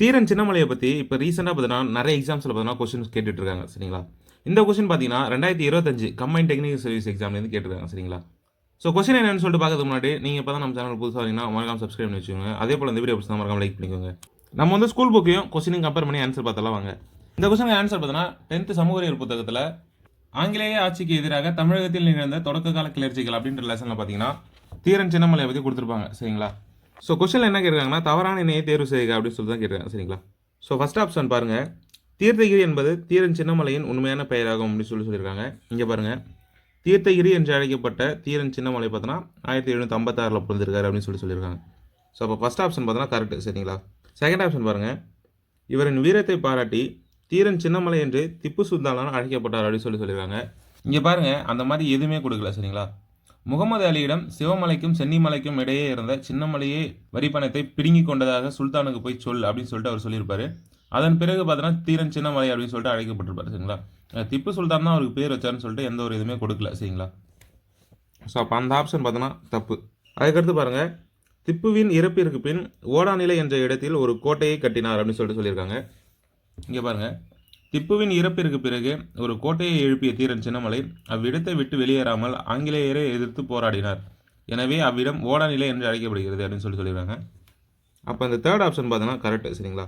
தீரன் சின்னமலையை பற்றி இப்போ ரீசெண்டாக பார்த்தீங்கன்னா நிறைய எக்ஸாம்ஸில் பார்த்தீங்கன்னா கொஸ்டின்ஸ் கேட்டுட்டு இருக்காங்க சரிங்களா? இந்த கொஸ்டின் பார்த்தீங்கன்னா ரெண்டாயிரத்தி இருபத்தஞ்சு கம்பைன் டெக்னிக்கல் சர்வீஸ் எக்ஸாம்லேருந்து கேட்டிருக்காங்க சரிங்களா? ஸோ கொஸ்டின் என்னன்னு சொல்லிட்டு பார்க்கறதுக்கு முன்னாடி நீங்கள் இப்போ தான் நம்ம சேனல் புதுசாக வரீங்கன்னா மறக்காம சப்ஸ்கிரைப் பண்ணி வச்சுக்கோங்க. அதே போல் இந்த வீடியோ பிடிச்சா மறக்காம லைக் பண்ணிக்கோங்க. நம்ம வந்து ஸ்கூல் புக்கையும் கொஸ்டினும் கம்பேர் பண்ணி ஆன்சர் பார்த்தலாம் வாங்க. இந்த கொஸ்டினுக்கு ஆன்சர் பார்த்தீங்கன்னா டென்த்து சமூகறியல் புத்தகத்தில் ஆங்கிலேய ஆட்சிக்கு எதிராக தமிழகத்தில் நிகழ்ந்த தொடக்க கால கிளர்ச்சிகள் அப்படின்ற லெசனில் பார்த்தீங்கன்னா தீரன் சின்னமலையை பற்றி கொடுத்துருப்பாங்க சரிங்களா? ஸோ கொஸ்டின் என்ன கேட்குறாங்கன்னா தவறான இணையை தேர்வு செய்க அப்படின்னு சொல்லி தான் கேட்குறாங்க சரிங்களா? ஸோ ஃபஸ்ட் ஆப்ஷன் பாருங்கள் தீர்த்தகிரி என்பது தீரன் சின்னமலையின் உண்மையான பெயராகும் அப்படின்னு சொல்லி சொல்லியிருக்காங்க. இங்கே பாருங்கள் தீர்த்தகிரி என்று அழைக்கப்பட்ட தீரன் சின்னமலை பார்த்தோன்னா ஆயிரத்தி எழுநூற்றி ஐம்பத்தாறில் பிறந்திருக்காரு அப்படின்னு சொல்லி சொல்லியிருக்காங்க. ஸோ அப்போ ஃபஸ்ட் ஆப்ஷன் பார்த்தோன்னா கரெக்ட் சரிங்களா? செகண்ட் ஆப்ஷன் பாருங்கள் இவரின் வீரத்தை பாராட்டி தீரன் சின்னமலை என்று திப்பு சுல்தானால் அழைக்கப்பட்டார் அப்படின்னு சொல்லி சொல்லியிருக்காங்க. இங்கே பாருங்கள் அந்த மாதிரி எதுவுமே கொடுக்கல சரிங்களா? முகமது அலியிடம் சிவமலைக்கும் சென்னிமலைக்கும் இடையே இருந்த சின்னமலையே வரிப்பணத்தை பிடுங்கி கொண்டதாக சுல்தானுக்கு போய் சொல் அப்படின்னு சொல்லிட்டு அவர் சொல்லியிருப்பாரு. அதன் பிறகு பார்த்தோன்னா தீரன் சின்னமலை அப்படின்னு சொல்லிட்டு அழைக்கப்பட்டிருப்பாரு சரிங்களா? திப்பு சுல்தான் தான் அவருக்கு பேர் வச்சாருன்னு சொல்லிட்டு எந்த ஒரு இதுவுமே கொடுக்கல சரிங்களா? ஸோ அப்போ அந்த ஆப்ஷன் பார்த்தோன்னா தப்பு. அதுக்கடுத்து பாருங்கள் திப்புவின் இறப்பிற்கு பின் ஓடாநிலை என்ற இடத்தில் ஒரு கோட்டையை கட்டினார் அப்படின்னு சொல்லிட்டு சொல்லியிருக்காங்க. இங்கே பாருங்கள் திப்புவின் இறப்பிற்கு பிறகு ஒரு கோட்டையை எழுப்பிய தீரன் சின்னமலை அவ்விடத்தை விட்டு வெளியேறாமல் ஆங்கிலேயரை எதிர்த்து போராடினார். எனவே அவ்விடம் ஓடாநிலை என்று அழைக்கப்படுகிறது அப்படின்னு சொல்லி சொல்லிடுறாங்க அப்போ அந்த தேர்ட் ஆப்ஷன் பார்த்தோன்னா கரெக்ட் சரிங்களா?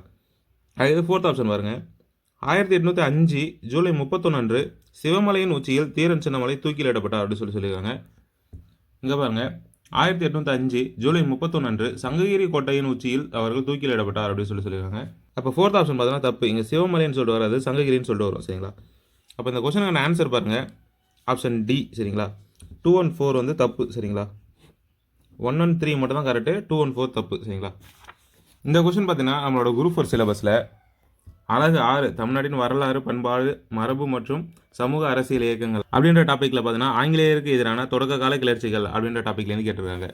அது ஃபோர்த் ஆப்ஷன் பாருங்கள் ஆயிரத்தி எட்நூற்றி அஞ்சு ஜூலை முப்பத்தொன்று அன்று சிவமலையின் உச்சியில் தீரன் சின்னமலை தூக்கிலிடப்பட்டார் அப்படின்னு சொல்லி சொல்லியிருக்காங்க. இங்கே பாருங்கள் ஆயிரத்தி எட்நூற்றி அஞ்சு ஜூலை முப்பத்தொன்று அன்று சங்ககிரி கோட்டையின் உச்சியில் அவர்கள் தூக்கிலிடப்பட்டார் அப்படின்னு சொல்லி சொல்லியிருக்காங்க. அப்போ ஃபோர்த் ஆப்ஷன் பார்த்தோன்னா தப்பு. இங்கே சிவமலைன்னு சொல்லிட்டு வராது சங்ககிரின்னு சொல்லிட்டு வரும் சரிங்களா? அப்போ இந்த கொஸ்டினுக்கான ஆன்சர் பாருங்கள் ஆப்ஷன் டி சரிங்களா? டூ ஒன் ஃபோர் வந்து தப்பு சரிங்களா? ஒன் ஒன் த்ரீ மட்டும் தான் கரெக்டு டூ ஒன் ஃபோர் தப்பு சரிங்களா? இந்த கொஸ்டின் பார்த்தீங்கன்னா நம்மளோட குரூப் ஃபோர் சிலபஸில் அழகு ஆறு தமிழ்நாட்டின் வரலாறு பண்பாடு மரபு மற்றும் சமூக அரசியல் இயக்கங்கள் அப்படின்ற டாப்பிக்கில் பார்த்தீங்கன்னா ஆங்கிலேயருக்கு எதிரான தொடக்க கால கிளர்ச்சிகள் அப்படின்ற டாப்பிக்லேருந்து கேட்டிருக்காங்க.